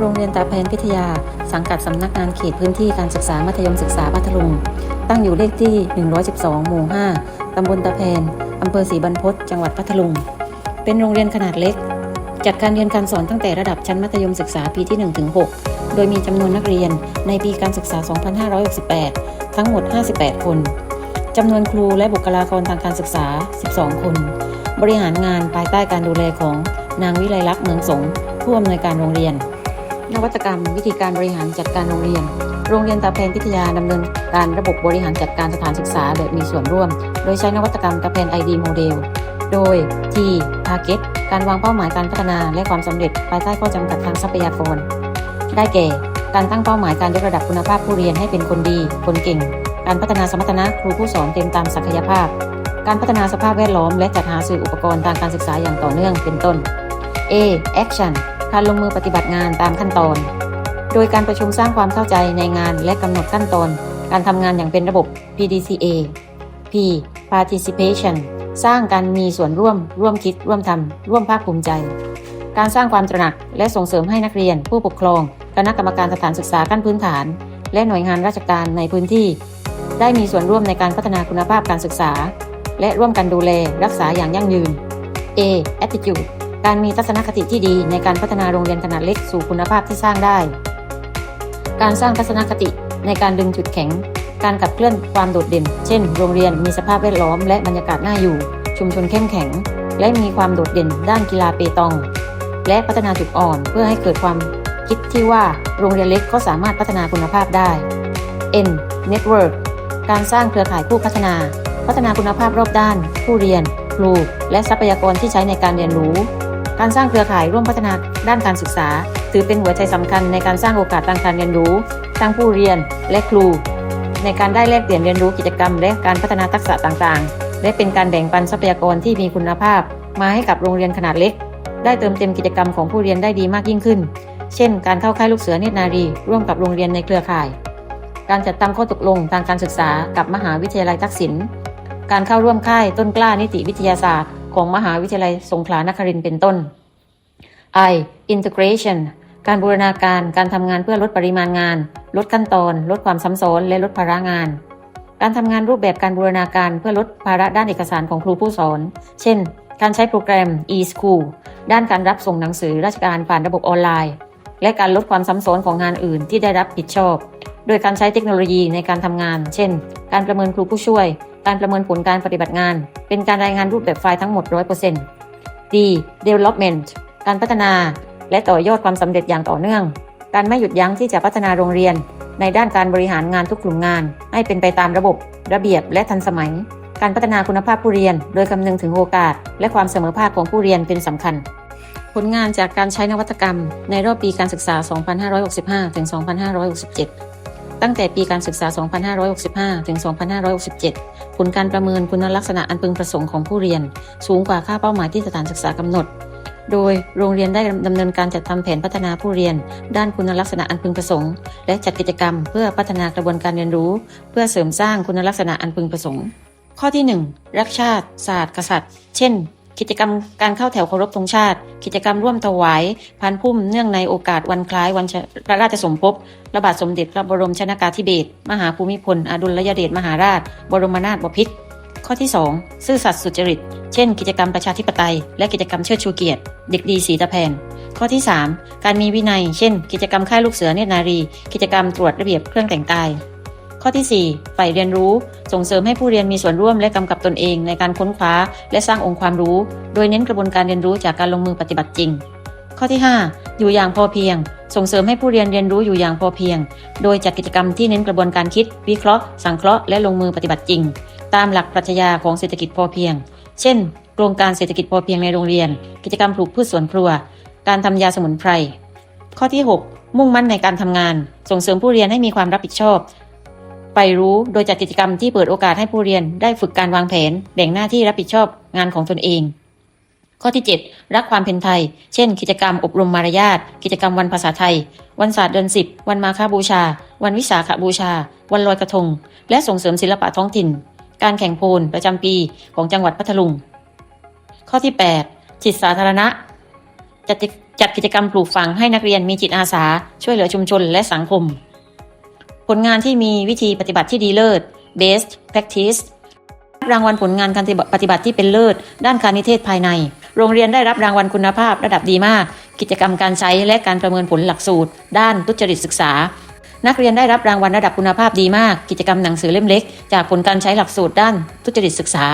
โรงเรียนตาแพนพิทยา สังกัดสำนักงานเขตพื้นที่การศึกษามัธยมศึกษาพัทลุง ตั้งอยู่เลขที่ 112 หมู่ 5 ตำบลตาแพนอำเภอศรีบรรพตจังหวัดพัทลุง เป็นโรงเรียนขนาดเล็ก จัดการเรียนการสอนตั้งแต่ระดับชั้นมัธยมศึกษาปีที่1ถึง6โดยมีจำนวนนักเรียนในปีการศึกษา 2568 ทั้งหมด 58 คนจำนวนครูและบุคลากรทางการศึกษา 12 คน บริหารงานภายใต้การดูแลของนางวิไลลักษณ์เมืองสงผู้อำนวยการโรงเรียน นวัตกรรม วิธีการบริหารจัดการโรงเรียน โรงเรียนตาแพนพิทยาดำเนินการระบบบริหารจัดการสถานศึกษาแบบมีส่วนร่วม โดยใช้นวัตกรรมตาแพน ID โมเดล โดย T Target การวางเป้าหมายการพัฒนาและความสำเร็จภายใต้ข้อจำกัดทางทรัพยากร ได้แก่ การตั้งเป้าหมายการยกระดับคุณภาพผู้เรียนให้เป็นคนดี คนเก่ง การพัฒนาสมรรถนะครูผู้สอนเต็มตามศักยภาพ การพัฒนาสภาพแวดล้อม และจัดหาสื่ออุปกรณ์ทางการศึกษาอย่างต่อเนื่องเป็นต้น A Action การลงมือปฏิบัติงานตามขั้นตอน โดยการประชุมสร้างความเข้าใจในงานและกำหนดขั้นตอน การทำงานอย่างเป็นระบบ PDCA P Participation สร้างการมีส่วนร่วม ร่วมคิด ร่วมทำ ร่วมภาคภูมิใจ การสร้างความตระหนัก และส่งเสริมให้นักเรียน ผู้ปกครอง คณะกรรมการสถานศึกษาขั้นพื้นฐาน และหน่วยงานราชการในพื้นที่ ได้มีส่วนร่วมในการพัฒนาคุณภาพการศึกษา และร่วมกันดูแลรักษาอย่างยั่งยืน A attitude การมีทัศนคติที่ดีในการพัฒนาโรงเรียนขนาดเล็กสู่คุณภาพที่สร้างได้ การสร้างทัศนคติในการดึงจุดแข็ง การขับเคลื่อนความโดดเด่น เช่น โรงเรียนมีสภาพแวดล้อมและบรรยากาศน่าอยู่ ชุมชนเข้มแข็ง และมีความโดดเด่นด้านกีฬาเปตอง และพัฒนาจุดอ่อนเพื่อให้เกิดความคิดที่ว่าโรงเรียนเล็กก็สามารถพัฒนาคุณภาพได้ N Network การสร้างเครือข่ายผู้พัฒนา พัฒนาคุณภาพรอบด้าน ผู้เรียน ครู และทรัพยากรที่ใช้ในการเรียนรู้ การสร้างเครือข่ายร่วมพัฒนาด้านการศึกษา ถือเป็นหัวใจสำคัญในการสร้างโอกาสทางการเรียนรู้ทั้งผู้เรียนและครู ในการได้แลกเปลี่ยนเรียนรู้กิจกรรม และการพัฒนาทักษะต่างๆ และเป็นการแบ่งปันทรัพยากรที่มีคุณภาพ มาให้กับโรงเรียนขนาดเล็ก ได้เติมเต็มกิจกรรมของผู้เรียนได้ดีมากยิ่งขึ้น เช่น การเข้าค่ายลูกเสือเนตรนารี ร่วมกับโรงเรียนในเครือข่าย การจัดทำข้อตกลงทางการศึกษากับมหาวิทยาลัยทักษิณ การเข้าร่วมค่ายต้นกล้านิติวิทยาศาสตร์ของมหาวิทยาลัยสงขลานครินทร์เป็นต้น I integration การบูรณาการการทำงานเพื่อลดปริมาณงาน ลดขั้นตอน ลดความซ้ำซ้อนและลดภาระงาน การทำงานรูปแบบการบูรณาการเพื่อลดภาระด้านเอกสารของครูผู้สอน เช่น การใช้โปรแกรม e-school ด้านการรับส่งหนังสือราชการผ่านระบบออนไลน์ และการลดความซ้ำซ้อนของงานอื่นที่ได้รับผิดชอบ โดยการใช้เทคโนโลยีในการทำงาน เช่น การประเมินครูผู้ช่วย การประเมินผลการปฏิบัติงาน เป็นการรายงานรูปแบบไฟล์ทั้งหมด 100% D development การพัฒนาและต่อยอดความสำเร็จอย่างต่อเนื่อง การไม่หยุดยั้งที่จะพัฒนาโรงเรียน ในด้านการบริหารงานทุกกลุ่มงาน ให้เป็นไปตามระบบ ระเบียบและทันสมัย การพัฒนาคุณภาพผู้เรียน โดยคำนึงถึงโอกาส และความเสมอภาคของผู้เรียนเป็นสำคัญ ผลงานจากการใช้นวัตกรรม ในรอบปีการศึกษา 2565 ถึง 2567ตั้งแต่ปีการศึกษา 2565 ถึง 2567 ผลการประเมินคุณลักษณะอันพึงประสงค์ของผู้เรียน สูงกว่าค่าเป้าหมายที่สถานศึกษากำหนด โดยโรงเรียนได้ดำเนินการจัดทำแผนพัฒนาผู้เรียน ด้านคุณลักษณะอันพึงประสงค์ และจัดกิจกรรมเพื่อพัฒนากระบวนการเรียนรู้ เพื่อเสริมสร้างคุณลักษณะอันพึงประสงค์ ข้อที่ 1 รักชาติ ศาสตร์ กษัตริย์ เช่น กิจกรรมการเข้าแถวเคารพธงชาติ กิจกรรมร่วมถวายพันพุ่มเนื่องในโอกาสวันคล้ายวันพระราชสมภพพระบาทสมเด็จพระบรมชนากาธิเบศรมหาภูมิพลอดุลยเดชมหาราช บรมนาถบพิตร ข้อที่ 2 ซื่อสัตย์สุจริต เช่น กิจกรรมประชาธิปไตย และกิจกรรมเชิดชูเกียรติ เด็กดีสีตะแพนข้อที่ 3 การมีวินัย เช่น กิจกรรมค่ายลูกเสือเนตรนารี กิจกรรมตรวจระเบียบเครื่องแต่งกาย ข้อที่ 4 ฝ่ายเรียนรู้ ส่งเสริมให้ผู้เรียนมีส่วนร่วมและกำกับตนเองในการค้นคว้า และสร้างองค์ความรู้ โดยเน้นกระบวนการเรียนรู้จากการลงมือปฏิบัติจริง ข้อที่ 5 อยู่อย่างพอเพียง ส่งเสริมให้ผู้เรียนเรียนรู้อยู่อย่างพอเพียง โดยจัดกิจกรรมที่เน้นกระบวนการคิด วิเคราะห์ สังเคราะห์และลงมือปฏิบัติจริง ตามหลักปรัชญาของเศรษฐกิจพอเพียง เช่น โครงการเศรษฐกิจพอเพียงในโรงเรียน กิจกรรมปลูกพืชสวนครัว การทำยาสมุนไพร ข้อที่ 6 มุ่งมั่นในการทำงาน ส่งเสริมผู้เรียนให้มีความรับผิดชอบไปรู้โดยจัดกิจกรรมที่เปิดโอกาสให้ผู้เรียนได้ฝึกการวางแผน แบ่งหน้าที่รับผิดชอบงานของตนเอง ข้อที่ 7 รักความเป็นไทย เช่น กิจกรรมอบรมมารยาท กิจกรรมวันภาษาไทย วันศาสตร์เดือนสิบวันมาฆบูชา วันวิสาขบูชา วันลอยกระทง และส่งเสริมศิลปะท้องถิ่น การแข่งโพลประจำปีของจังหวัดพัทลุง ข้อที่ 8 จิตสาธารณะ จัดจัดกิจกรรมปลูกฝังให้นักเรียนมีจิตอาสา ช่วยเหลือชุมชนและสังคม ผลงานที่มีวิธีปฏิบัติที่ดีเลิศ best practice รางวัลผลงานการปฏิบัติที่เป็นเลิศ ด้านการนิเทศภายใน โรงเรียนได้รับรางวัลคุณภาพระดับดีมาก กิจกรรมการใช้และการประเมินผลหลักสูตร ด้านทุจริตศึกษา นักเรียนได้รับรางวัลระดับคุณภาพดีมาก กิจกรรมหนังสือเล่มเล็ก จากผลการใช้หลักสูตรด้านทุจริตศึกษา